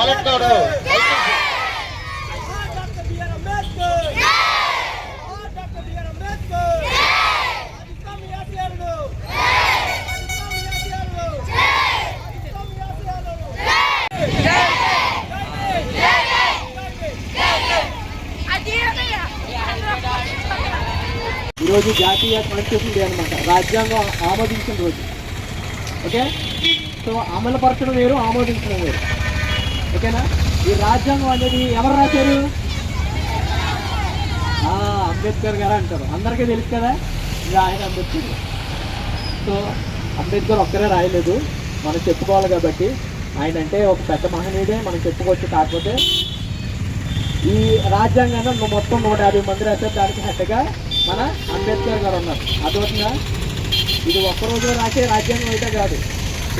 పాలెట్టాడు ఈరోజు జాతీయ constitution day అనమాట రాజ్యాంగం ఆమోదించిన రోజు. ఓకే? సో అమలుపరచడం వేరు ఆమోదించడం వేరు ఓకేనా? ఈ రాజ్యాంగం అనేది ఎవరు రాశారు? ఆ, అంబేద్కర్ గారు అంటారు. అందరికీ తెలుసు కదా ఇది ఆయన అంబేద్కర్. సో అంబేద్కర్ ఒక్కరే రాయలేదు. మనం చెప్పుకోవాలి కాబట్టి ఆయన అంటే ఒక పెద్ద మహనీయుడే మనం చెప్పుకోవచ్చు కాకపోతే. ఈ రాజ్యాంగాన్ని మొత్తం నూట యాభై మంది రాశారు దానికి హెడ్గా మన అంబేద్కర్ గారు ఉన్నారు. అదొకటిగా ఇది ఒక్కరోజు రాసే రాజ్యాంగం అయితే కాదు.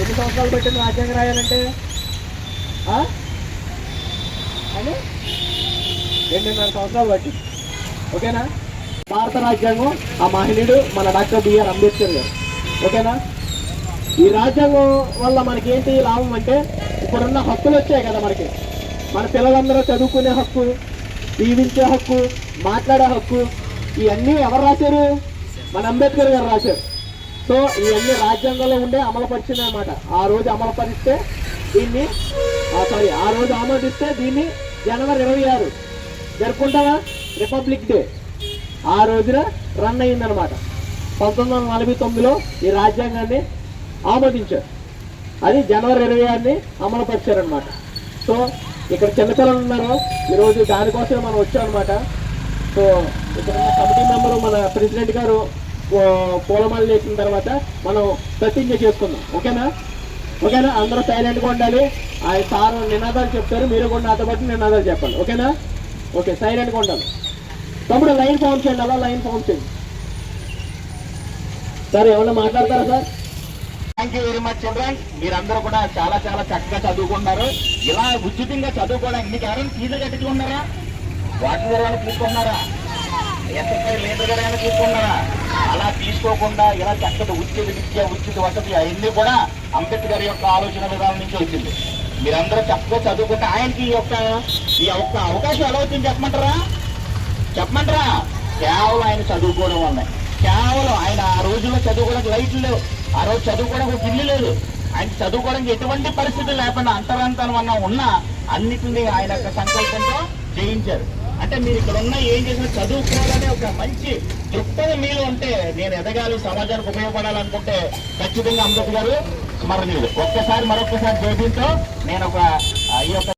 ఎన్ని సంవత్సరాలు పెట్టిన రాజ్యాంగం రాయాలంటే? అని రెండున్నర సంవత్సరాలు పట్టి ఓకేనా? భారత రాజ్యాంగం ఆ మహనీయుడు మన డాక్టర్ బిఆర్ అంబేద్కర్ గారు. ఓకేనా? ఈ రాజ్యాంగం వల్ల మనకేంటి లాభం అంటే ఇప్పుడున్న హక్కులు వచ్చాయి కదా మనకి. మన పిల్లలందరూ చదువుకునే హక్కు జీవించే హక్కు మాట్లాడే హక్కు ఇవన్నీ ఎవరు రాశారు? మన అంబేద్కర్ గారు రాశారు. సో ఇవన్నీ రాజ్యాంగంలో ఉండే అమలుపరిచింది అనమాట ఆ రోజు అమలుపరిస్తే దీన్ని సారీ ఆ రోజు ఆమోదిస్తే దీన్ని జనవరి ఇరవై ఆరు. జరుపుకుంటావా? రిపబ్లిక్ డే ఆ రోజున రన్ అయిందనమాట పంతొమ్మిది వందల నలభై తొమ్మిదిలో ఈ రాజ్యాంగాన్ని ఆమోదించారు. అది జనవరి ఇరవై ఆరుని అమలుపరిచారనమాట సో ఇక్కడ చిన్నపిల్లలు ఉన్నారు ఈరోజు దానికోసమే మనం వచ్చామన్నమాట. సో ఇక్కడ ఉన్న కమిటీ మెంబరు మన ప్రెసిడెంట్ గారు ఓ, పూలమాల చేసిన తర్వాత మనం ప్రతిజ్ఞ చేసుకుందాం. ఓకేనా? ఓకేనా? అందరూ సైలెంట్గా ఉండాలి. ఆ సార్ నినాదాలు చెప్తారు. మీరు కూడా నాతో పాటు నినాదాలు చెప్పాలి ఓకేనా? ఓకే సైలెంట్గా ఉండాలి. తమ్ముడు లైన్ ఫామ్ చేయండి. అలా లైన్ ఫామ్ చేయండి. సార్ ఏమన్నా మాట్లాడతారా sir? Thank you very much children మీరందరూ కూడా చాలా చాలా చక్కగా చదువుకున్నారు. ఇలా ఉచితంగా చదువుకోవడానికి మీకు ఎవరైనా ఫీజులు కట్టించుకున్నారా? వాటర్ గారు తీసుకున్నారా ఎస్ఎస్ఐ లేబర్ గారు ఏమైనా తీసుకున్నారా అలా తీసుకోకుండా ఇలా చక్కటి ఉచిత విద్య ఉచిత వసతి అవన్నీ కూడా అంబేద్కర్ యొక్క ఆలోచన విధానం నుంచి వచ్చింది. మీరందరూ చక్కగా చదువుకుంటే ఆయనకి ఈ యొక్క ఈ యొక్క అవకాశం ఎలా వచ్చింది చెప్పమంటారా? చెప్పమంటారా? కేవలం ఆయన చదువుకోవడం వల్ల కేవలం ఆయన ఆ రోజుల్లో చదువుకోవడానికి లైట్లు లేవు. ఆ రోజు చదువుకోవడానికి ఒక ఇల్లు లేదు. ఆయన చదువుకోవడానికి ఎటువంటి పరిస్థితులు లేకుండా అంతరంతరం అన్న ఉన్నా అన్నిటినీ ఆయన యొక్క సంకల్పంతో జయించారు. అంటే మీరు ఇక్కడ ఉన్న ఏం చేసినా చదువుకోవాలనే ఒక మంచి దృక్పథం మీలో ఉంటే నేను ఎదగాలి సమాజానికి ఉపయోగపడాలనుకుంటే ఖచ్చితంగా అంబేద్కర్ గారు స్మరణీయుడు ఒక్కసారి మరొకసారి జోడింతో నేను ఒక ఈ యొక్క